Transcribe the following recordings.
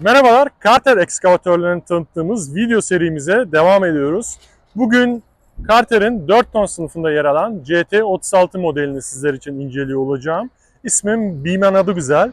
Merhabalar, Carter ekskavatörlerini tanıttığımız video serimize devam ediyoruz. Bugün Carter'in 4 ton sınıfında yer alan CT36 modelini sizler için inceliyor olacağım. İsmim Bimen adı güzel.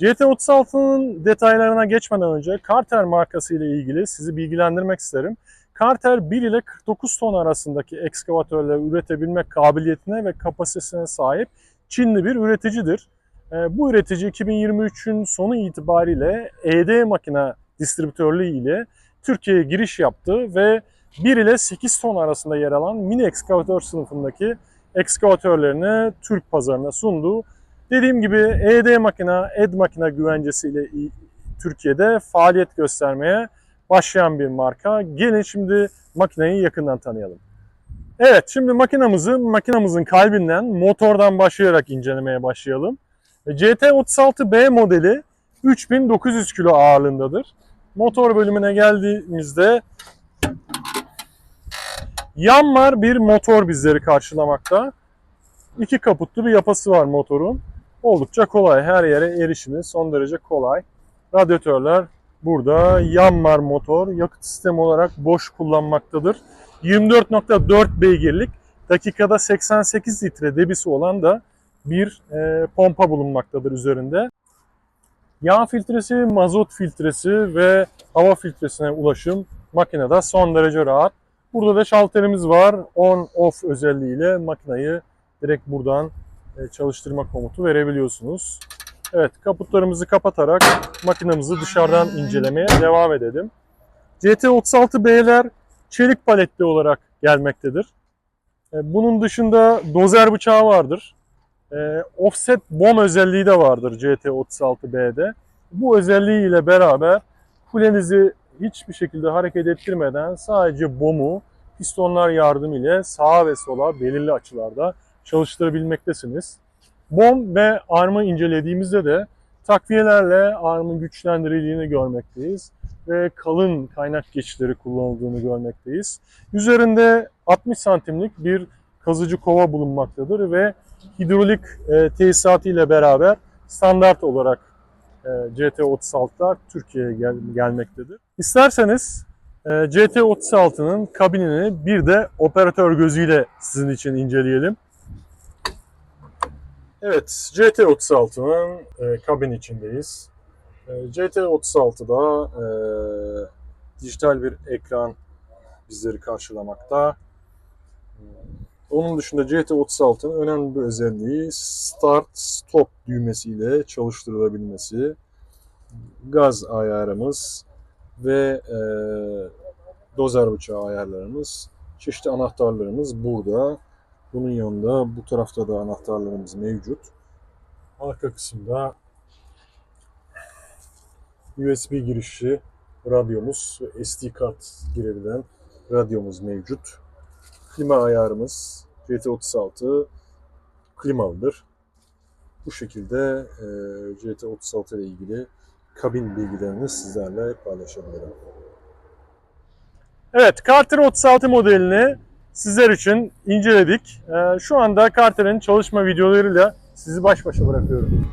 CT36'nın detaylarına geçmeden önce Carter markası ile ilgili sizi bilgilendirmek isterim. Carter 1 ile 49 ton arasındaki ekskavatörleri üretebilme kabiliyetine ve kapasitesine sahip Çinli bir üreticidir. E, Bu üretici 2023'ün sonu itibariyle ED makine distribütörlüğü ile Türkiye'ye giriş yaptı ve 1 ile 8 ton arasında yer alan mini ekskavatör sınıfındaki ekskavatörlerini Türk pazarına sundu. Dediğim gibi ED makine, ED makine güvencesiyle Türkiye'de faaliyet göstermeye başlayan bir marka. Gelin şimdi makineyi yakından tanıyalım. Evet, şimdi makinamızı makinamızın kalbinden, motordan başlayarak incelemeye başlayalım. CT36B modeli 3900 kilo ağırlığındadır. Motor bölümüne geldiğimizde Yanmar bir motor bizleri karşılamakta. İki kaputlu bir yapısı var motorun. Oldukça kolay. Her yere erişimi son derece kolay. Radyatörler burada. Yanmar motor yakıt sistemi olarak boş kullanmaktadır. 24.4 beygirlik dakikada 88 litre debisi olan da bir e, pompa bulunmaktadır üzerinde. Yağ filtresi, mazot filtresi ve hava filtresine ulaşım makinede son derece rahat. Burada da şalterimiz var. On-off özelliğiyle makinayı direkt buradan e, çalıştırma komutu verebiliyorsunuz. Evet, kaputlarımızı kapatarak makinamızı dışarıdan incelemeye devam edelim. CT36B'ler çelik paletli olarak gelmektedir. E, Bunun dışında dozer bıçağı vardır. E, offset bom özelliği de vardır CT36B'de. Bu özelliği ile beraber kulenizi hiçbir şekilde hareket ettirmeden sadece bomu pistonlar yardımıyla sağa ve sola belirli açılarda çalıştırabilmektesiniz. Bom ve armı incelediğimizde de takviyelerle armın güçlendirildiğini görmekteyiz ve kalın kaynak geçişleri kullanıldığını görmekteyiz. Üzerinde 60 santimlik bir kazıcı kova bulunmaktadır ve hidrolik e, tesisatı ile beraber standart olarak e, CT36'lar Türkiye'ye gel- gelmektedir. İsterseniz e, CT36'nın kabinini bir de operatör gözüyle sizin için inceleyelim. Evet, CT36'nın e, kabin içindeyiz. E, CT36'da e, dijital bir ekran bizleri karşılamakta. Onun dışında CT36'nın önemli bir özelliği Start Stop düğmesiyle çalıştırılabilmesi. Gaz ayarımız ve e, dozer bıçağı ayarlarımız. Çeşitli anahtarlarımız burada. Bunun yanında bu tarafta da anahtarlarımız mevcut. Arka kısımda USB girişli radyomuz ve SD kart girebilen radyomuz mevcut. Klima ayarımız GT36 klimalıdır. Bu şekilde e, GT36 ile ilgili kabin bilgilerini sizlerle paylaşabilirim. Evet, Carter 36 modelini sizler için inceledik. E, şu anda Carter'ın çalışma videolarıyla sizi baş başa bırakıyorum.